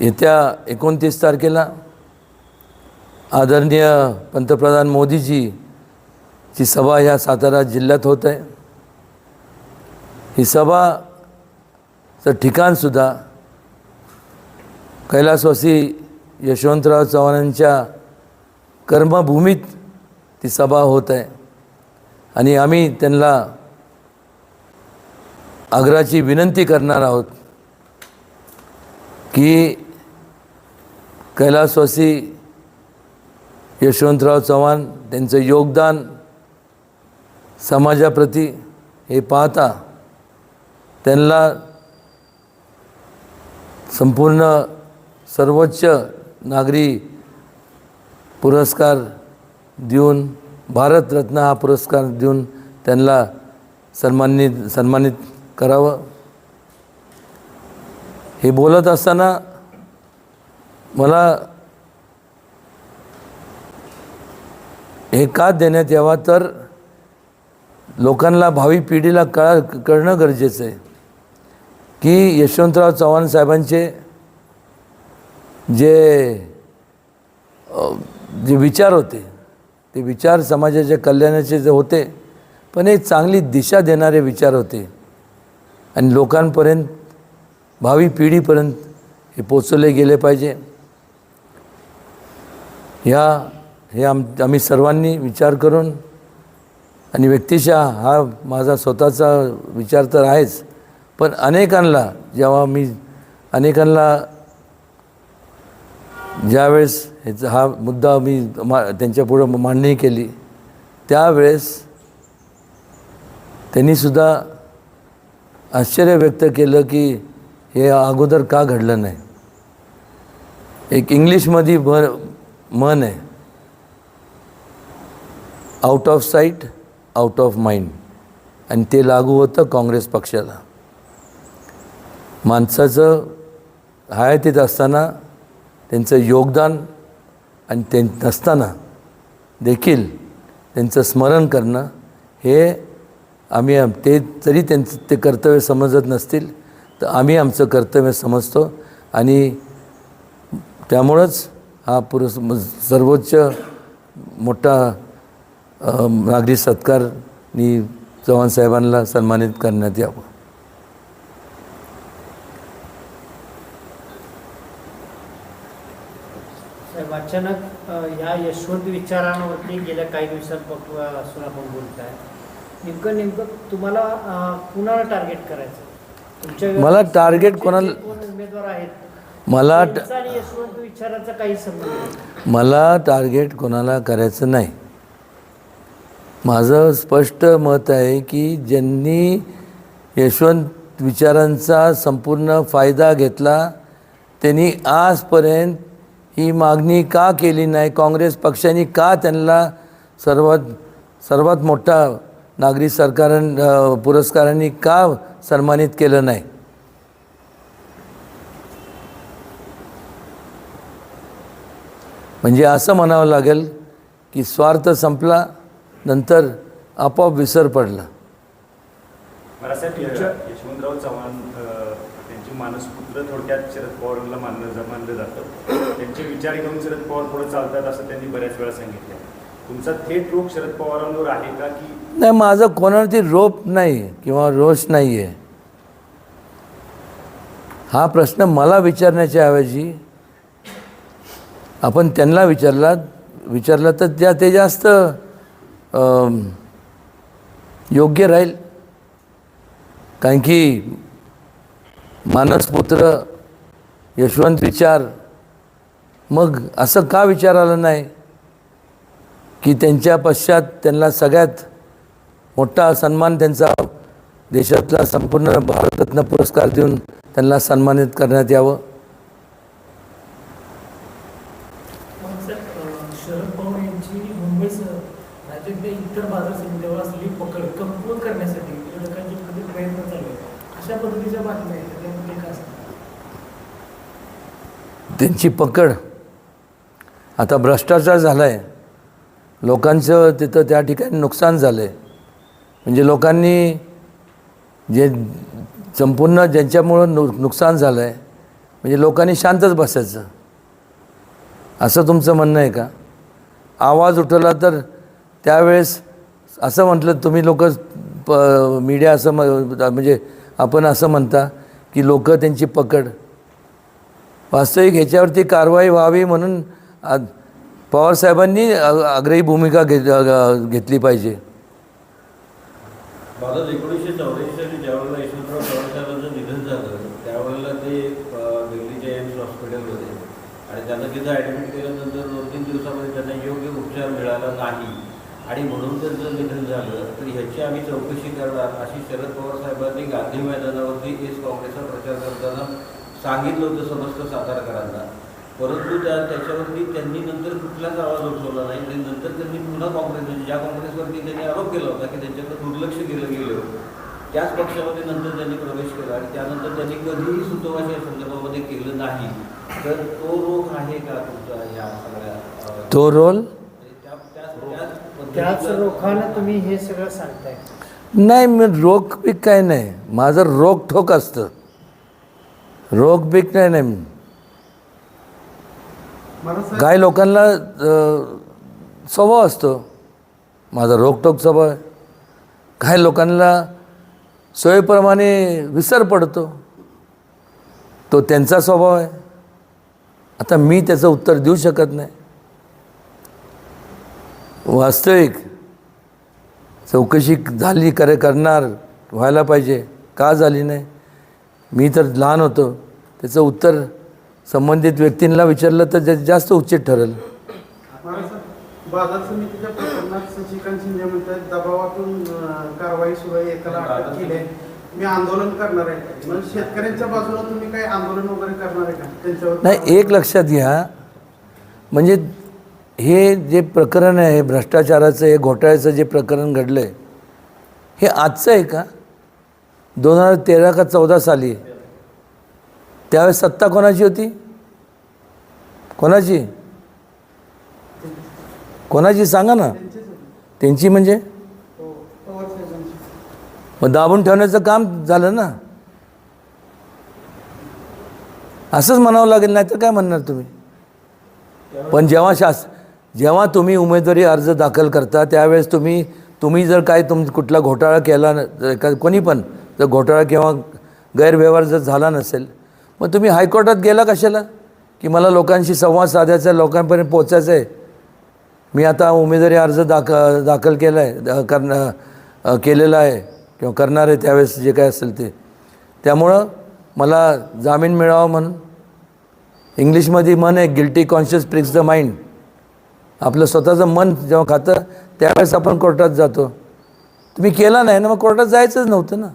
येत्या एकोणतीस तारखेला आदरणीय पंतप्रधान मोदीजी ची सभा ह्या सातारा जिल्ह्यात होत आहे. ही सभाचं ठिकाणसुद्धा कैलासवासी यशवंतराव चव्हाणांच्या कर्मभूमीत ती सभा होत आहे. आणि आम्ही त्यांना आग्राची विनंती करणार आहोत की कैलासवासी यशवंतराव चव्हाण त्यांचं योगदान समाजाप्रती हे पाहता त्यांना संपूर्ण सर्वोच्च नागरी पुरस्कार देऊन भारतरत्न हा पुरस्कार देऊन त्यांना सन्मानित सन्मानित करावं. हे बोलत असताना मला हे का देण्यात यावा तर लोकांना भावी पिढीला कळा कळणं गरजेचं आहे. की यशवंतराव चव्हाण साहेबांचे जे जे विचार होते ते विचार समाजाच्या कल्याणाचे जे होते पण एक चांगली दिशा देणारे विचार होते. आणि लोकांपर्यंत भावी पिढीपर्यंत हे पोचवले गेले पाहिजे. ह्या हे आम आम्ही सर्वांनी विचार करून आणि व्यक्तिशः हा माझा स्वतःचा विचार तर आहेच पण अनेकांना जेव्हा मी अनेकांना ज्यावेळेस ह्याचा हा मुद्दा मी मा त्यांच्यापुढं मांडणी केली त्यावेळेस त्यांनीसुद्धा आश्चर्य व्यक्त केलं की हे अगोदर का घडलं नाही. एक इंग्लिशमध्ये भर मन आहे. Out of sight out of mind आणि ते लागू होतं काँग्रेस पक्षाला. माणसाचं हयातीत असताना त्यांचं योगदान आणि ते नसताना देखील त्यांचं स्मरण करणं हे आम्ही आम- ते जरी त्यांचं ते कर्तव्य समजत नसतील तर आम्ही आमचं कर्तव्य समजतो. आणि त्यामुळंच हा पुरस् म- सर्वोच्च मोठा नागरी सत्कारनी चव्हाण साहेबांना सन्मानित करण्यात यावं. अचानक ह्या यशवंत विचारांवरती गेल्या काही दिवसांपासून आपण बोलत आहे नेमकं नेमकं तुम्हाला कुणाला टार्गेट करायचं? मला target कोणाला- उमेदवार आहेत मला विचाराचा काही संबंध मला टार्गेट कोणाला करायचं नाही. माझं स्पष्ट मत आहे की ज्यांनी यशवंत विचारांचा संपूर्ण फायदा घेतला त्यांनी आजपर्यंत ही मागणी का केली नाही काँग्रेस पक्षाने का त्यांना सर्वात सर्वात मोठा नागरी सरकारां पुरस्कारांनी का सन्मानित केलं नाही? म्हणजे असं म्हणावं लागेल की स्वार्थ संपला नंतर आपोआप विसर पडला. यशवंतराव चव्हाण त्यांचे मानसपुत्र थोडक्यात शरद पवारांना मानलं मानलं जातं. त्यांचे विचार घेऊन शरद पवार पुढे चालतात असं त्यांनी बऱ्याच वेळा सांगितलं. तुमचा थेट रोग शरद पवारांवर आहे का की नाही माझं कोणावरती रोप नाही किंवा रोष नाही आहे हा प्रश्न मला विचारण्याच्या ऐवजी आपण त्यांना विचारला विचारला तर त्या ते जास्त योग्य राहील. कारण की मानसपुत्र यशवंत विचार मग असं का विचार आलं नाही? की त्यांच्या पश्चात त्यांना सगळ्यात मोठा सन्मान त्यांचा देशातला संपूर्ण भारतरत्न पुरस्कार देऊन त्यांना सन्मानित करण्यात यावं मग सर अ, शरद पवार यांची मुंबईसह राज्यातल्या इतर बाजार समित्यावर असलेली पकड कमकुवत करण्यासाठी विरोधकांचे प्रति प्रयत्न चालू आहेत अशा पद्धतीच्या बातम्या आहेत त्याच्यामध्ये काय त्यांची पकड आता भ्रष्टाचार झाला आहे लोकांचं तिथं त्या ठिकाणी नुकसान झालं आहे म्हणजे लोकांनी जे संपूर्ण ज्यांच्यामुळं नु नुकसान झालं आहे म्हणजे लोकांनी शांतच बसायचं. असं तुमचं म्हणणं आहे का? आवाज उठवला तर त्यावेळेस असं म्हटलं तुम्ही लोक प मीडिया असं म्हणजे आपण असं म्हणता की लोक त्यांची पकड. वास्तविक ह्याच्यावरती कारवाई व्हावी म्हणून आ- पवारसाहेबांनी आग्रही भूमिका घेत घेतली पाहिजे. भारत एकोणीसशे चौऱ्याऐंशी साली ज्यावेळेला यशवंतराव साहेबांचं निधन झालं त्यावेळेला ते दिल्लीच्या एम्स हॉस्पिटलमध्ये आणि त्यांना तिथं ॲडमिट केल्यानंतर दोन तीन दिवसामध्ये त्यांना योग्य उपचार मिळाला नाही. आणि म्हणून त्यांचं निधन झालं तर ह्याची आम्ही चौकशी करणार. अशी शरद पवार साहेबांनी गांधी मैदानावरती एस काँग्रेसचा प्रचार करताना सांगितलं होतं समस्त सातारकरांना. परंतु त्या त्याच्यावरती त्यांनी नंतर कुठलाच आवाज उठवला नाही. आणि नंतर त्यांनी पुन्हा काँग्रेस म्हणजे ज्या काँग्रेसवरती त्यांनी आरोप केला होता की त्यांच्याकडे दुर्लक्ष केलं गेलं होतं त्याच पक्षामध्ये नंतर त्यांनी प्रवेश केला आणि त्यानंतर त्यांनी कधीही सुतोवाच या संदर्भामध्ये केलं नाही. तर तो रोग आहे का तुमचा या सगळ्या तो रोल त्याच रोखानं तुम्ही हे सगळं सांगताय. नाही मी रोग पीक काय नाही. माझं रोगठोक असतं. रोग पीक नाही नाही. मी काही लोकांना स्वभाव असतो. माझा रोगटोक स्वभाव आहे. काही लोकांना सोयीप्रमाणे विसर पडतो. तो त्यांचा स्वभाव आहे. आता मी त्याचं उत्तर देऊ शकत नाही. वास्तविक चौकशी झाली करे करणार व्हायला पाहिजे. का झाली नाही? मी तर लहान होतो. त्याचं उत्तर संबंधित व्यक्तींना विचारलं तर जा- जास्त उचित ठरेल. बाजार समितीच्या प्रकरणात शशिकांत शिंदे म्हणतात दबावातून अं, कारवाई सुरू आहे एकाला अटक केली आहे. मी आंदोलन करणार आहे. मग शेतकऱ्यांच्या बाजूला तुम्ही काही आंदोलन वगैरे करणार आहे का? त्यांच्यावर नाही एक लक्षात घ्या. म्हणजे हे जे प्रकरण आहे भ्रष्टाचाराचं हे घोटाळ्याचं जे प्रकरण घडलं आहे हे आजचं आहे का? दोन हजार तेरा का चौदा साली त्यावेळेस सत्ता कोणाची होती? कोणाची? कोणाची? सांगा ना. त्यांची म्हणजे? मग दाबून ठेवण्याचं काम झालं ना. असंच म्हणावं लागेल नाही तर काय म्हणणार तुम्ही? पण जेव्हा शास जेव्हा तुम्ही उमेदवारी अर्ज दाखल करता त्यावेळेस तुम्ही तुम्ही जर काय तुम कुठला घोटाळा केला का कोणी पण जर घोटाळा किंवा गैरव्यवहार जर झाला नसेल मग तुम्ही हायकोर्टात गेला कशाला? की मला लोकांशी संवाद साधायचा आहे लोकांपर्यंत पोचायचं आहे. मी आता उमेदवारी अर्ज दाख दाखल केला आहे करणं केलेला आहे किंवा करणार आहे त्यावेळेस जे काय असेल ते. त्यामुळं मला जामीन मिळावा म्हणून इंग्लिशमध्ये मन आहे guilty conscience pricks the mind आपलं स्वतःचं मन जेव्हा खातं त्यावेळेस आपण कोर्टात जातो. तुम्ही केला नाही ना मग कोर्टात जायचंच नव्हतं ना.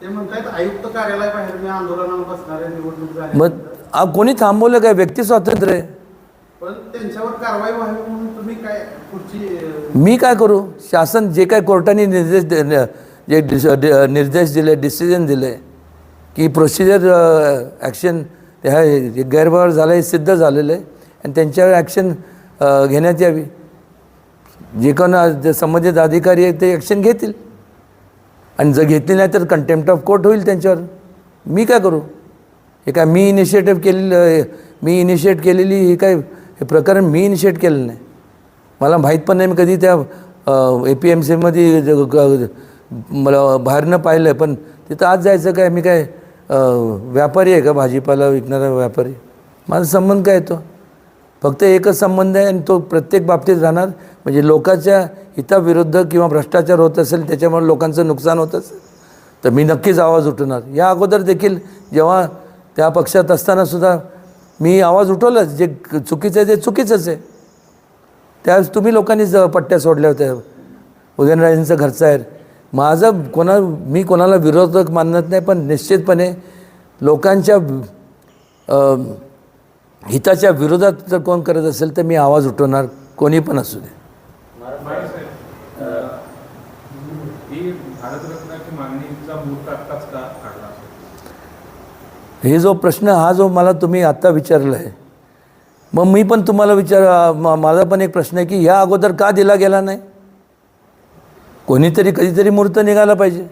ते म्हणतात आयुक्त कार्यालयाबाहेर मी आंदोलनाला बसणार आहे निवडणूक झाली मग आ, कोणी थांबवलं काय? व्यक्ती स्वातंत्र्य आहे. पण त्यांच्यावर कारवाई व्हावी म्हणून तुम्ही काय पुढची अं, मी काय करू? शासन जे काय कोर्टाने निर्देश दे- न- जे डिस डि- निर्देश दिले डिसिजन दिले की प्रोसिजर ॲक्शन हे गैरव्यवहार झाला हे सिद्ध झालेलं आहे. आणि त्यांच्यावर ॲक्शन घेण्यात यावी. जे कोण जे संबंधित अधिकारी आहेत ते ॲक्शन घेतील. आणि जर घेतली नाही तर कंटेम्प्ट ऑफ कोर्ट होईल त्यांच्यावर. मी काय करू? हे काय मी इनिशिएटिव्ह केलेलं मी इनिशिएट केलेली हे काय हे प्रकरण मी इनिशिएट केलेलं नाही. मला माहीत पण नाही मी कधी त्या ए पी एम सीमध्ये मला बाहेरनं पाहिलं आहे पण तिथं आज जायचं काय? मी काय व्यापारी आहे का? भाजीपाला विकणारा व्यापारी. माझा संबंध काय येतो फक्त एकच संबंध आहे आणि तो प्रत्येक बाबतीत राहणार. म्हणजे लोकांच्या हिताविरुद्ध किंवा भ्रष्टाचार होत असेल त्याच्यामुळे लोकांचं नुकसान होत असेल. तर मी नक्कीच आवाज उठवणार. या अगोदर देखील जेव्हा त्या पक्षात असतानासुद्धा मी आवाज उठवलाच. जे चुकीचं आहे ते चुकीचंच आहे. त्यावेळेस तुम्ही लोकांनीच पट्ट्या सोडल्या होत्या. उदयनराजेंचं घरचं आहे माझं कोणा मी कोणाला विरोधक मानत नाही पण निश्चितपणे लोकांच्या हिताच्या विरोधात जर कोण करत असेल तर मी आवाज उठवणार कोणी पण असू दे. ही हे जो प्रश्न हा जो मला तुम्ही आत्ता विचारला आहे मग मी पण तुम्हाला विचार माझा पण एक प्रश्न आहे की ह्या अगोदर का दिला गेला नाही? कोणीतरी कधीतरी मुहूर्त निघाला पाहिजे.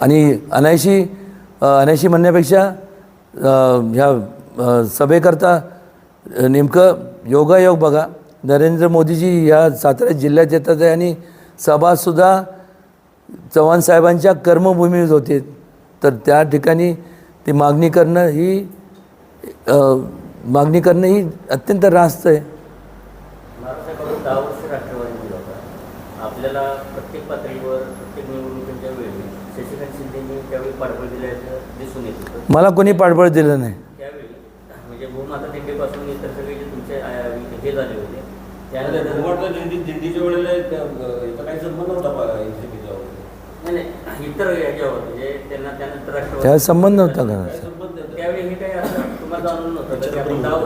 आणि अनायशी अनायशी म्हणण्यापेक्षा ह्या सभेकरता नेमकं योगायोग बघा. नरेंद्र मोदीजी ह्या सातारा जिल्ह्यात येतात आहे आणि सभासुद्धा चव्हाण साहेबांच्या कर्मभूमीत होते. तर त्या ठिकाणी ती मागणी करणं ही मागणी करणं ही अत्यंत रास्त आहे. आपल्याला प्रत्येक पातळीवर याच्यावर म्हणजे त्यांना त्यानंतर राष्ट्रवादी त्या संबंध नव्हता का? काय संबंध नाही. हे नव्हतं.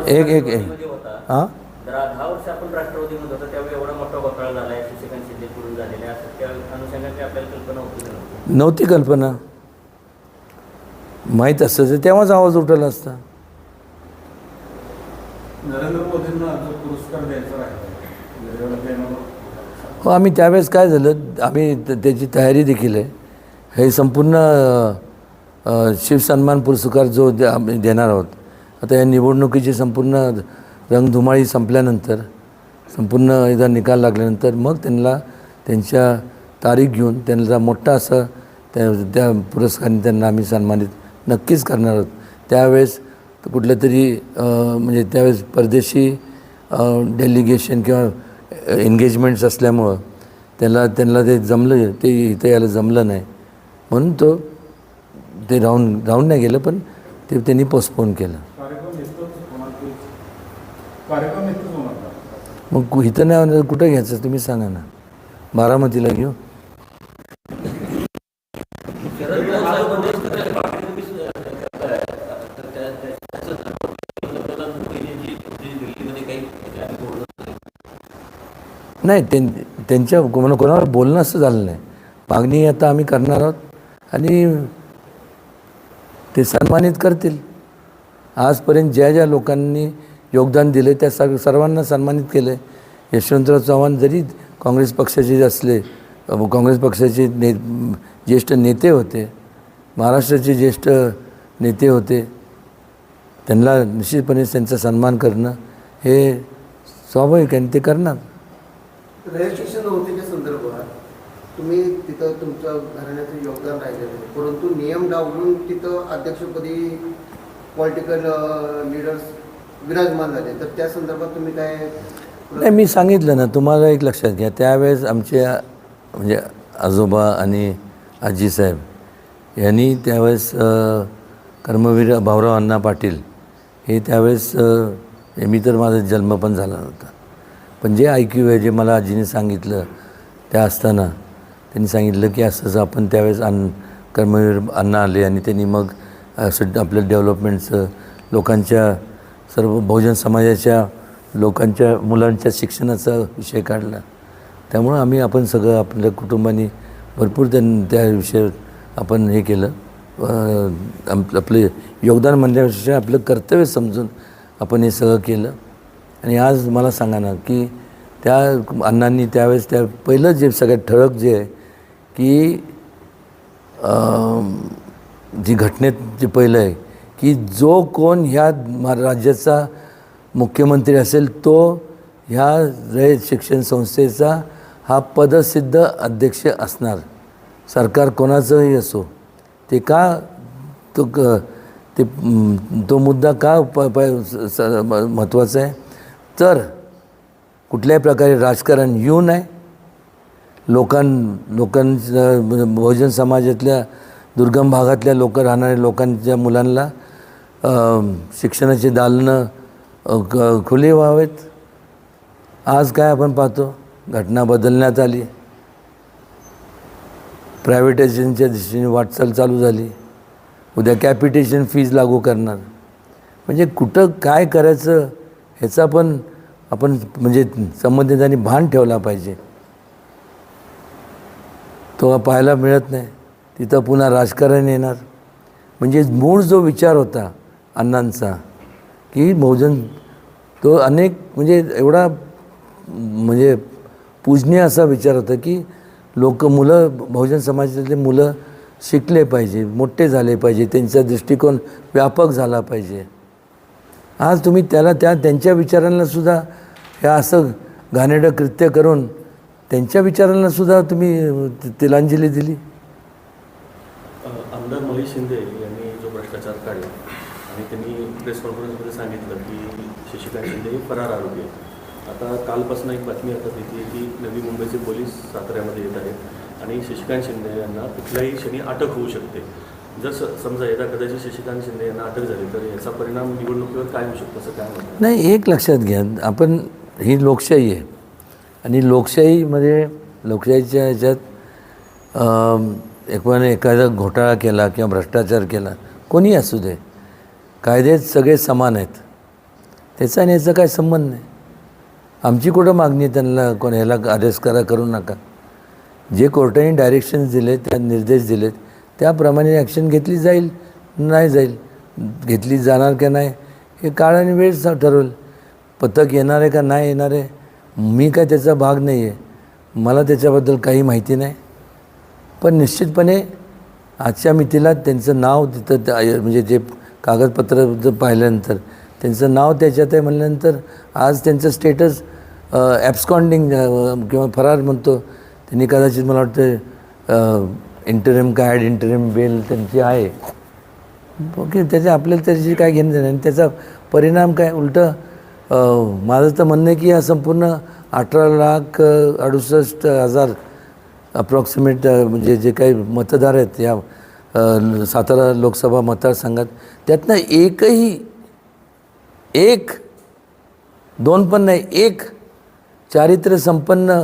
की एक- एक- एक. राष्ट्रवादीमध्ये होता. हां? दहा दहा वर्ष आपण होता त्यावेळी एवढा मोठा घोटाळा झाला आहे झालेला त्या अनुषंगाने आपल्याला कल्पना होती नव्हती कल्पना. माहीत असतं तर तेव्हाच आवाज उठवला असता. हो आम्ही त्यावेळेस काय झालं आम्ही त्याची तयारी देखील आहे. हे संपूर्ण शिवसन्मान पुरस्कार जो आम्ही देणार आहोत आता या निवडणुकीची संपूर्ण रंगधुमाळी संपल्यानंतर संपूर्ण एकदा निकाल लागल्यानंतर मग त्यांना त्यांच्या तारीख घेऊन त्यांना मोठा असं त्या त्या पुरस्काराने त्यांना आम्ही सन्मानित नक्कीच करणार आहोत. त्यावेळेस कुठलं तरी म्हणजे त्यावेळेस परदेशी डेलिगेशन किंवा एंगेजमेंट्स असल्यामुळं त्याला त्यांना ते जमलं ते इथं यायला जमलं नाही. म्हणून तो ते राहून राहून नाही गेलं पण ते त्यांनी पोस्टपोन केलं? मग इथं नाही कुठं घ्यायचं तुम्ही सांगा ना. बारामतीला घेऊ शरद पवार साहेबांनी तर त्या- त्या- त्याचं पंतप्रधान मोदींची जी दिल्लीमध्ये काही आम्ही बोललो नाही त्यां त्यांच्या कोणा म्हणजे कोणावर बोलणं असं झालं नाही. मागणी आता आम्ही करणार आहोत. आणि ते सन्मानित करतील. आजपर्यंत ज्या ज्या लोकांनी योगदान दिले त्या सर्व सर्वांना सन्मानित केलं आहे यशवंतराव चव्हाण जरी काँग्रेस पक्षाचे असले काँग्रेस पक्षाचे ने ज्येष्ठ नेते होते महाराष्ट्राचे ज्येष्ठ नेते होते त्यांना निश्चितपणे त्यांचा सन्मान करणं हे स्वाभाविक आहे आणि ते करणार. रजिस्ट्रेशन नव्हतीच्या संदर्भात. तुम्ही तिथं तुमचं घराण्याचं योगदान राहिलेलं आहे. परंतु नियम डावलून तिथं अध्यक्षपदी पॉलिटिकल लिडर्स विराजमान झाले. तर त्या संदर्भात तुम्ही काय नाही मी सांगितलं ना तुम्हाला एक लक्षात घ्या. त्यावेळेस आमचे म्हणजे आजोबा आणि आजीसाहेब यांनी त्यावेळेस कर्मवीर भाऊराव अण्णा पाटील हे त्यावेळेस मी तर माझा जन्म पण झाला नव्हता. पण जे ऐक्यू आहे जे मला आजीने सांगितलं त्या असताना त्यांनी सांगितलं की असं असं आपण त्यावेळेस अन्न कर्मवीर अण्णा आले आणि त्यांनी मग असं आपल्या डेव्हलपमेंटचं लोकांच्या सर्व बहुजन समाजाच्या लोकांच्या मुलांच्या शिक्षणाचा विषय काढला. त्यामुळं आम्ही आपण सगळं आपल्या कुटुंबाने भरपूर त्यां त्या विषयावर आपण हे केलं. अं, आप- योगदान म्हणण्यापेक्षा आपलं कर्तव्य समजून आपण हे सगळं केलं. आणि आज मला सांगा ना की त्या अण्णांनी त्यावेळेस त्या पहिलं जे सगळ्यात ठळक जे आहे की जी घटनेत जे पहिलं आहे की जो कोण ह्या राज्याचा मुख्यमंत्री असेल तो ह्या रयत शिक्षण संस्थेचा हा पदसिद्ध अध्यक्ष असणार. सरकार कोणाचंही असो ते का तो क ते तो मुद्दा का प प स- म- महत्त्वाचा आहे? तर कुठल्याही प्रकारे राजकारण येऊ नये. लोकां लोकांच्या बहुजन समाजातल्या दुर्गम भागातल्या लोक राहणाऱ्या लोकांच्या मुलांना शिक्षणाचे शिक्षणाची दालनं खुले खुली व्हावेत. आज काय आपण पाहतो? घटना बदलण्यात आली. प्रायव्हेटायझेशनच्या दिशेने वाटचाल चालू झाली. उद्या कॅपिटेशन फीज लागू करणार. म्हणजे कुठं काय करायचं? ह्याचा पण आपण म्हणजे संबंधितांनी भान ठेवला पाहिजे. तो पाहायला मिळत नाही. तिथं पुन्हा राजकारण येणार. म्हणजे मूळ जो विचार होता अण्णांचा की बहुजन तो अनेक म्हणजे एवढा म्हणजे पूजनीय असा विचार होता की लोक मुलं बहुजन समाजातले मुलं शिकले पाहिजे मोठे झाले पाहिजे त्यांचा दृष्टिकोन व्यापक झाला पाहिजे. आज तुम्ही त्याला त्या त्यांच्या विचारांनासुद्धा हे असं घाणेडं कृत्य करून त्यांच्या विचारांनासुद्धा तुम्ही तिलांजली दिली? आमदार महेश शिंदे यांनी जो भ्रष्टाचार काढला आणि त्यांनी प्रेस कॉन्फरन्समध्ये सांगितलं की शशिकांत शिंदे हे फरार आरोपी आहेत. आता कालपासून एक बातमी आता येते की नवी मुंबईचे पोलीस साताऱ्यामध्ये येत आहेत आणि शशिकांत शिंदे यांना कुठल्याही क्षणी अटक होऊ शकते. जर समजा यदा कदाचित शशिकांत शिंदे यांना अटक झाली तर याचा परिणाम निवडणुकीवर काय होऊ शकतो असं काय नाही एक लक्षात घ्या. आपण ही लोकशाही आहे. आणि लोकशाहीमध्ये लोकशाहीच्या ह्याच्यात अम, एखादा घोटाळा केला किंवा भ्रष्टाचार केला कोणी असू दे. कायदे सगळे समान आहेत. त्याचा आणि याचा काय संबंध नाही. आमची कुठं मागणी आहे त्यांना कोण ह्याला अरेस्ट करा करू नका. जे कोर्टाने डायरेक्शन्स दिले त्या निर्देश दिलेत त्याप्रमाणे ॲक्शन घेतली जाईल नाही जाईल घेतली जाणार का नाही हे काळ आणि वेळ स- ठरवेल. पथक येणार आहे का नाही येणार आहे मी काय त्याचा भाग नाही आहे. मला त्याच्याबद्दल काही माहिती नाही. पण निश्चितपणे आजच्या मितीला त्यांचं नाव तिथं त्या- म्हणजे जे कागदपत्र जर पाहिल्यानंतर त्यांचं नाव त्याच्यात आहे म्हणल्यानंतर आज त्यांचं स्टेटस ॲब्स्कॉन्डिंग किंवा फरार म्हणतो त्यांनी कदाचित मला वाटतं इंटरिम काय इंटरिम बेल त्यांची आहे. ओके त्याच्या आपल्याला त्याच्याशी काय घेणं देणं नाही. आणि त्याचा परिणाम काय? उलटं माझं तर म्हणणं आहे की हा संपूर्ण अठरा लाख अडुसष्ट हजार अप्रॉक्सिमेट म्हणजे जे काही मतदार आहेत या सातारा लोकसभा मतदारसंघात त्यातनं एकही एक दोन पण नाही एक चारित्र्य संपन्न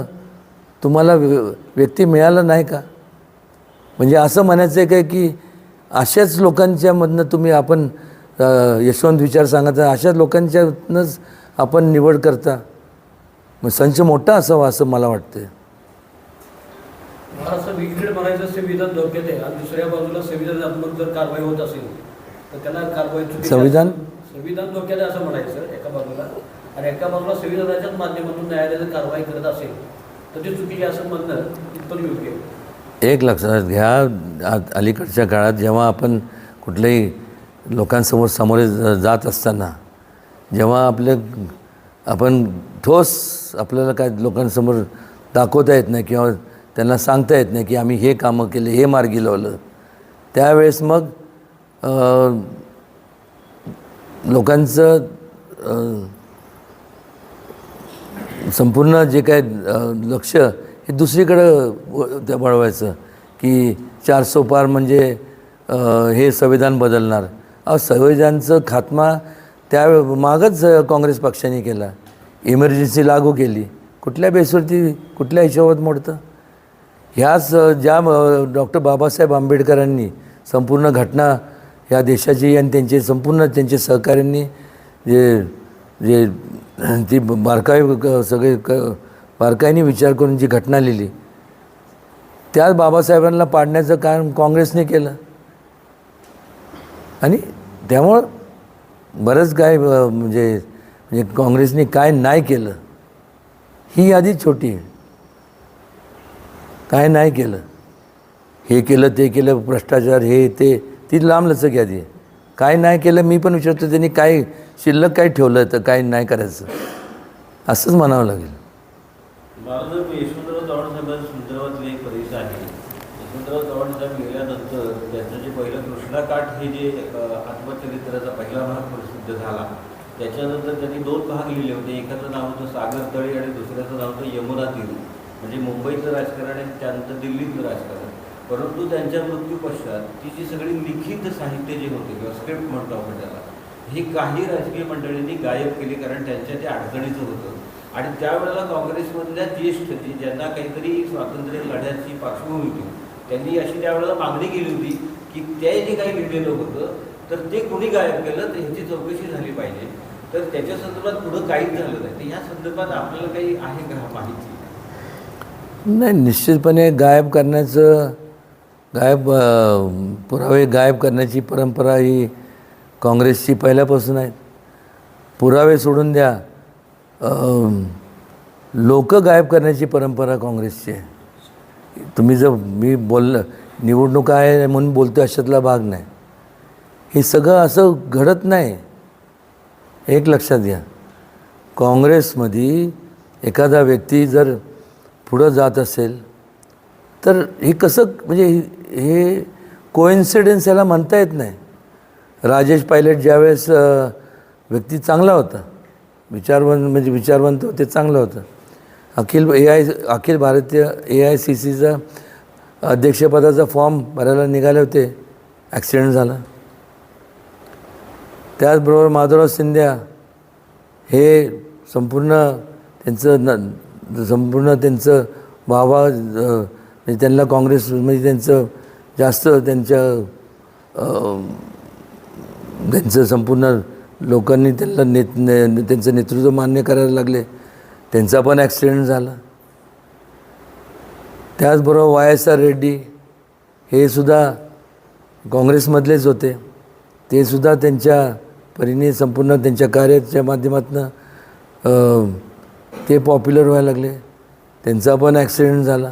तुम्हाला व्य- व्यक्ती मिळाला नाही का? म्हणजे असं म्हणायचं आहे काय की अशाच लोकांच्यामधनं तुम्ही आपण यशवंत विचार सांगायचा अशाच लोकांच्यातनंच आपण निवड करता. मग संच मोठा असावा असं मला वाटतं म्हणायचं संविधान धोक्यात आहे. आणि दुसऱ्या बाजूला संविधानात्मक जर कारवाई होत असेल तर त्याला कारवाई चुकीची संविधान? धोक्यात आहे असं म्हणायचं एका बाजूला. आणि एका बाजूला संविधानाच्याच माध्यमातून न्यायालयानं कारवाई करत असेल तर ते चुकीचे असं म्हणणं योग्य आहे. एक लक्षात घ्या आ- अलीकडच्या काळात जेव्हा आपण कुठल्याही लोकांसमोर सामोरे जात असताना जेव्हा आपले आपण ठोस आपल्याला काय लोकांसमोर दाखवता येत नाही किंवा त्यांना सांगता येत नाही की आम्ही हे कामं केले हे मार्गी लावलं त्यावेळेस मग लोकांचं संपूर्ण जे काय लक्ष हे दुसरीकडं त्या वळवायचं की चार सोपार म्हणजे हे संविधान बदलणार. अहो संविधानचं खात्मा त्या मागच काँग्रेस पक्षाने केला. इमर्जन्सी लागू केली. कुठल्या बेसवरती कुठल्या हिशोबात मोडतं? ह्याच ज्या डॉक्टर बाबासाहेब आंबेडकरांनी संपूर्ण घटना ह्या देशाची आणि त्यांचे संपूर्ण त्यांचे सहकाऱ्यांनी जे जे ती बारकाई सगळे क बारकाईने विचार करून जी घटना लिहिली त्याच बाबासाहेबांना पाडण्याचं काम काँग्रेसने केलं. आणि त्यामुळं बरंच काय म्हणजे म्हणजे काँग्रेसने काय नाही केलं ही यादी छोटी आहे. काय नाही केलं हे केलं ते केलं भ्रष्टाचार हे ते ती लांबलचक यादी आहे. काय नाही केलं मी पण विचारतो त्यांनी काय शिल्लक काय ठेवलं तर काय नाही करायचं. असंच म्हणावं लागेल. मला जर यशवंतराव चव्हाण साहेबांच्या संदर्भातली एक परिस आहे. यशवंतराव चव्हाण साहेब गेल्यानंतर त्यांचं जे पहिलं कृष्णाकाठ हे जे आत्मचरित्राचा पहिला भाग प्रसिद्ध झाला. त्याच्यानंतर त्यांनी दोन भाग लिहिले होते. एकाचं नाव होतं सागर तळी आणि दुसऱ्याचं नाव होतं यमुना तीर. म्हणजे मुंबईचं राजकारण आणि त्यानंतर दिल्लीचं राजकारण. परंतु त्यांच्या मृत्यू पश्चात ती जी सगळी लिखित साहित्य जे होते किंवा स्क्रिप्ट म्हणतो आपण त्याला हे काही राजकीय मंडळींनी गायब केले कारण त्यांच्या ते अडचणीचं होतं. आणि त्यावेळेला काँग्रेसमधल्या ज्येष्ठ जे ज्यांना काहीतरी स्वातंत्र्य लढ्याची पार्श्वभूमी होती त्यांनी अशी त्यावेळेला मागणी केली होती की ते जे काही लिहिलेलं होतं तर ते कोणी गायब केलं तर ह्याची चौकशी झाली पाहिजे. तर त्याच्या संदर्भात पुढं काहीच झालं नाही. तर या संदर्भात आपल्याला काही आहे का माहिती? नाही निश्चितपणे गायब करण्याचं गायब पुरावे गायब करण्याची परंपरा ही काँग्रेसची पहिल्यापासून आहे. पुरावे सोडून द्या. लोक गायब करण्याची परंपरा काँग्रेसची आहे. तुम्ही जर मी बोललं निवडणुका आहे म्हणून बोलतो अशातला भाग नाही. हे सगळं असं घडत नाही. एक लक्षात घ्या. काँग्रेसमध्ये एखादा व्यक्ती जर पुढं जात असेल तर हे कसं म्हणजे हे- हे कोइन्सिडन्स याला म्हणता येत नाही. राजेश पायलट ज्यावेळेस व्यक्ती चांगला होता विचारवंत म्हणजे विचारवंत ते चांगलं होतं. अखिल ए I Akhil Bharatiya A I C सीचा अध्यक्षपदाचा फॉर्म भरायला निघाले होते. ॲक्सिडेंट झाला. त्याचबरोबर माधवराव सिंध्या हे संपूर्ण त्यांचं न संपूर्ण त्यांचं वाहवा म्हणजे त्यांना काँग्रेस म्हणजे त्यांचं जास्त त्यांच्या त्यांचं संपूर्ण लोकांनी त्यांना नेत ने त्यांचं नेतृत्व मान्य करायला लागले. त्यांचा पण ॲक्सिडेंट झाला. त्याचबरोबर वाय एस आर रेड्डी हे सुद्धा काँग्रेसमधलेच होते. ते सुद्धा त्यांच्या परीने संपूर्ण त्यांच्या कार्याच्या माध्यमातून ते पॉप्युलर व्हायला लागले. त्यांचा पण ॲक्सिडेंट झाला.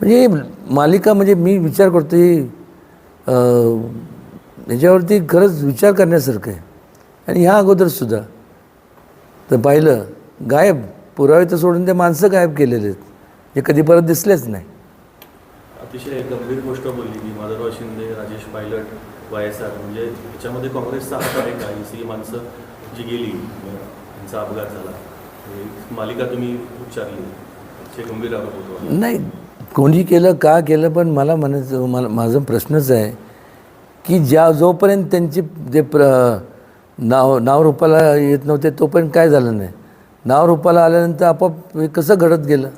म्हणजे मालिका म्हणजे मी विचार करतो ही अं, याच्यावरती खरंच विचार करण्यासारखं आहे. आणि ह्या अगोदरसुद्धा तर पाहिलं गायब. पुरावे तर सोडून ते माणसं गायब केलेले आहेत. हे कधी परत दिसलेच नाही. अतिशय गंभीर गोष्ट बोलली की Madhavrao Scindia Rajesh Pilot Y S R. म्हणजे याच्यामध्ये काँग्रेसचा हात आहे. का ही सगळी माणसं जी गेली त्यांचा अपघात झाला. मालिका तुम्ही उच्चारली. अतिशय गंभीर आरोप होतो नाही कोणी केलं का केलं पण मला म्हणायचं मला माझा प्रश्नच आहे की ज्या जोपर्यंत त्यांची जे प्र नाव नाव रूपाला येत नव्हते तो पण काय झालं नाही. नाव रूपाला आल्यानंतर आपोआप कसं घडत गेलं?